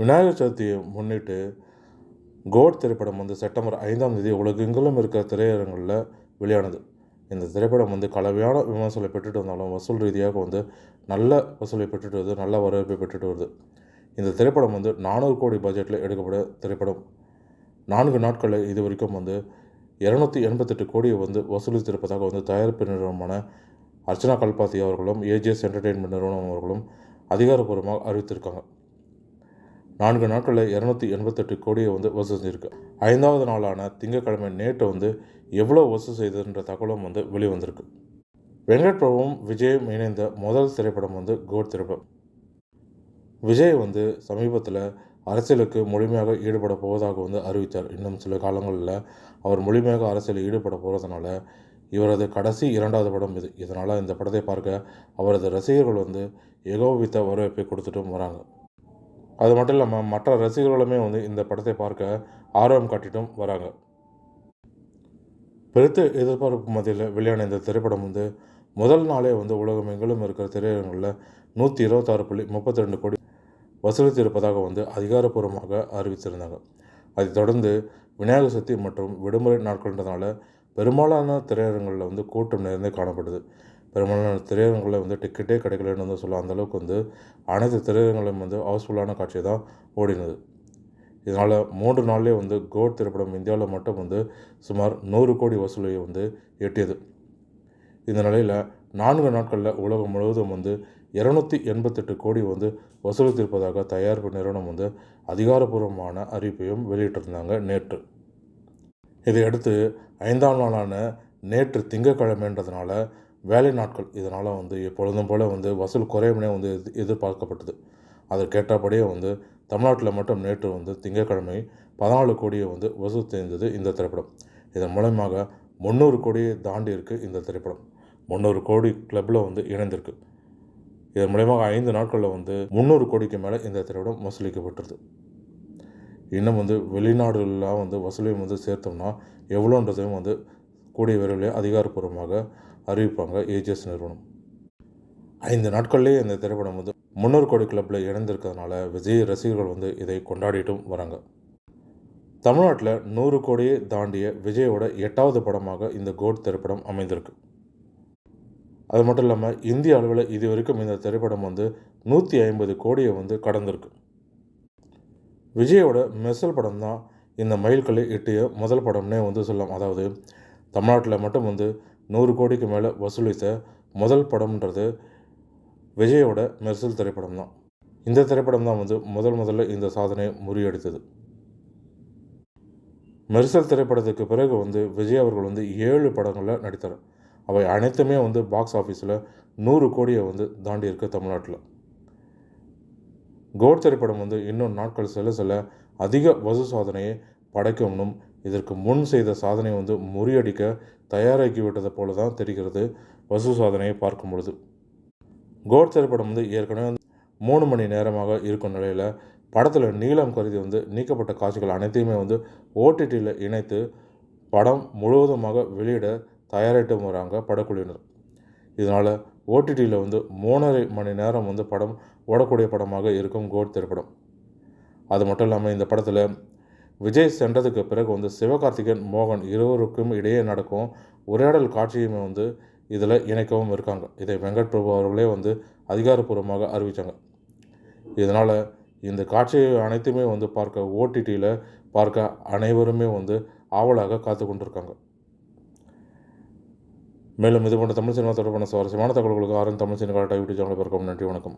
விநாயகர் சதுர்த்தியை முன்னிட்டு கோட் திரைப்படம் வந்து செப்டம்பர் ஐந்தாம் தேதி உலகெங்கிலும் இருக்கிற திரையரங்களில் வெளியானது. இந்த திரைப்படம் வந்து கலவையான விமர்சனங்களை பெற்றுட்டு வந்தாலும் வசூல் ரீதியாக வந்து நல்ல வசூலை பெற்றுட்டு வருது நல்ல வரவேற்பை பெற்றுட்டு வருது. இந்த திரைப்படம் வந்து நானூறு கோடி பட்ஜெட்டில் எடுக்கப்பட திரைப்படம். நான்கு நாட்களில் இது வரைக்கும் வந்து இரநூத்தி எண்பத்தெட்டு கோடியை வந்து வசூலித்திருப்பதாக வந்து தயாரிப்பு நிறுவனமான அர்ச்சனா கல்பாத்தி அவர்களும் ஏஜிஎஸ் என்டர்டெயின்மெண்ட் நிறுவனம் அவர்களும் அதிகாரப்பூர்வமாக அறிவித்திருக்காங்க. நான்கு நாட்களில் இரநூத்தி எண்பத்தெட்டு கோடியை வந்து வசூல் செஞ்சிருக்கு. ஐந்தாவது நாளான திங்கட்கிழமை நேற்று வந்து எவ்வளோ வசூல் செய்ததுன்ற தகவலும் வந்து வெளிவந்திருக்கு. வெங்கட் பிரபுவும் விஜயும் இணைந்த முதல் திரைப்படம் வந்து கோட் திரைப்படம். விஜய் வந்து சமீபத்தில் அரசியலுக்கு முழுமையாக ஈடுபட போவதாக வந்து அறிவித்தார். இன்னும் சில காலங்களில் அவர் முழுமையாக அரசியலில் ஈடுபட போகிறதுனால இவரது கடைசி இரண்டாவது படம் இது. இதனால் இந்த படத்தை பார்க்க அவரது ரசிகர்கள் வந்து ஏகோபித்த வரவேற்பை கொடுத்துட்டும் வராங்க. அது மட்டும் இல்லாமல் மற்ற ரசிகர்களுமே வந்து இந்த படத்தை பார்க்க ஆர்வம் காட்டிட்டும் வராங்க. பெருத்த எதிர்பார்ப்பு மத்தியில் வெளியான இந்த திரைப்படம் வந்து முதல் நாளே வந்து உலகம் எங்கிலும் இருக்கிற திரையரங்களில் நூற்றி இருபத்தாறு புள்ளி முப்பத்தி ரெண்டு கோடி வசூலித்திருப்பதாக வந்து அதிகாரப்பூர்வமாக அறிவித்திருந்தாங்க. அதைத் தொடர்ந்து விநாயகர் சதுர்த்தி மற்றும் விடுமுறை நாட்கள்ன்றதுனால பெரும்பாலான திரையரங்களில் வந்து கூட்டம் நிறைந்தே காணப்படுது. பெரும்பாலான திரையரங்களில் வந்து டிக்கெட்டே கிடைக்கலன்னு வந்து சொல்லலாம் அந்தளவுக்கு வந்து அனைத்து திரையரங்களும் வந்து ஹவுஸ்ஃபுல்லான காட்சி தான் ஓடினது. இதனால் மூன்று நாள்லேயே வந்து கோட் திரைப்படம் இந்தியாவில் மட்டும் வந்து சுமார் நூறு கோடி வசூலை வந்து எட்டியது. இந்த நிலையில் நான்கு நாட்களில் உலகம் முழுவதும் வந்து இரநூத்தி எண்பத்தெட்டு கோடி வந்து வசூலித்திருப்பதாக தயாரிப்பு நிறுவனம் வந்து அதிகாரப்பூர்வமான அறிவிப்பையும் வெளியிட்டிருந்தாங்க நேற்று. இதையடுத்து ஐந்தாம் நாளான நேற்று திங்கட்கிழமைன்றதுனால வேலை நாட்கள் இதனால் வந்து எப்பொழுதும் போல் வந்து வசூல் குறையும்னே வந்து எதிர் எதிர்பார்க்கப்பட்டது. அதற்கேற்றபடியே வந்து தமிழ்நாட்டில் மட்டும் நேற்று வந்து திங்கட்கிழமை பதினாலு கோடியை வந்து வசூல் செய்தது இந்த திரைப்படம். இதன் மூலயமாக முந்நூறு கோடியை தாண்டி இருக்குது இந்த திரைப்படம். முந்நூறு கோடி கிளப்பில் வந்து இணைந்திருக்கு. இதன் மூலயமாக ஐந்து நாட்களில் வந்து முந்நூறு கோடிக்கு மேலே இந்த திரைப்படம் வசூலிக்கப்பட்டிருது. இன்னும் வந்து வெளிநாடுகளெலாம் வந்து வசூலையும் வந்து சேர்த்தோம்னா எவ்வளோன்றதையும் வந்து கூடிய விரைவில் அதிகாரப்பூர்வமாக அறிவிப்பாங்க ஏஜிஎஸ் நிறுவனம். ஐந்து நாட்கள்லேயே இந்த திரைப்படம் வந்து முன்னூறு கோடி கிளப்பில் இணைந்திருக்கிறதுனால விஜய் ரசிகர்கள் வந்து இதை கொண்டாடிட்டும் வராங்க. தமிழ்நாட்டில் நூறு கோடியை தாண்டிய விஜயோட எட்டாவது படமாக இந்த கோட் திரைப்படம் அமைந்திருக்கு. அது மட்டும் இல்லாமல் இந்திய அளவில் இது வரைக்கும் இந்த திரைப்படம் வந்து நூற்றி ஐம்பது கோடியை வந்து கடந்திருக்கு. விஜயோட மெசல் படம் தான் இந்த மைல்கல்லை எட்டிய முதல் படம்னே வந்து சொல்லலாம். அதாவது தமிழ்நாட்டில் மட்டும் வந்து நூறு கோடிக்கு மேலே வசூலித்த முதல் படம்ன்றது விஜயோட மெர்சல் திரைப்படம் தான் இந்த திரைப்படம் தான் வந்து முதல் முதல்ல இந்த சாதனையை முறியடித்தது. மெர்சல் திரைப்படத்துக்கு பிறகு வந்து விஜய் அவர்கள் வந்து ஏழு படங்களில் நடித்தார். அவை அனைத்துமே வந்து பாக்ஸ் ஆஃபீஸில் நூறு கோடியை வந்து தாண்டி இருக்கு தமிழ்நாட்டில். கோட் திரைப்படம் வந்து இன்னும் நாட்கள் செல்ல செல்ல அதிக வசூல் சாதனையை படைக்கணும் இதற்கு முன் செய்த சாதனை வந்து முறியடிக்க தயாராகிவிட்டதை போல தான் தெரிகிறது வசூ சாதனையை பார்க்கும் பொழுது. கோட் திரைப்படம் வந்து ஏற்கனவே மூணு மணி நேரமாக இருக்கும் நிலையில் படத்தில் நீளம் கருதி வந்து நீக்கப்பட்ட காட்சிகள் அனைத்தையுமே வந்து ஓடிடியில் இணைத்து படம் முழுவதுமாக வெளியிட தயாரிட்டு வராங்க படக்குழுவினர். இதனால் ஓடிடியில் வந்து மூணரை மணி நேரம் வந்து படம் ஓடக்கூடிய படமாக இருக்கும் கோட் திரைப்படம். அது மட்டும் இல்லாமல் இந்த படத்தில் விஜய் சென்றதுக்கு பிறகு வந்து சிவகார்த்திகேயன் மோகன் இருவருக்கும் இடையே நடக்கும் உரையாடல் காட்சியுமே வந்து இதில் இணைக்கவும் இருக்காங்க. இதை வெங்கட் பிரபு அவர்களே வந்து அதிகாரப்பூர்வமாக அறிவித்தாங்க இதனால் இந்த காட்சி அனைத்துமே வந்து பார்க்க ஓடிடியில் பார்க்க அனைவருமே வந்து ஆவலாக காத்து கொண்டிருக்காங்க. மேலும் இது போன்ற தமிழ் சினிமா தொடர்பான சுவாரஸ்யமான தகவல்களுக்கு ஆரம்ப தமிழ் சினிமா யூடியூப் சேனலை பார்க்கவும். நன்றி வணக்கம்.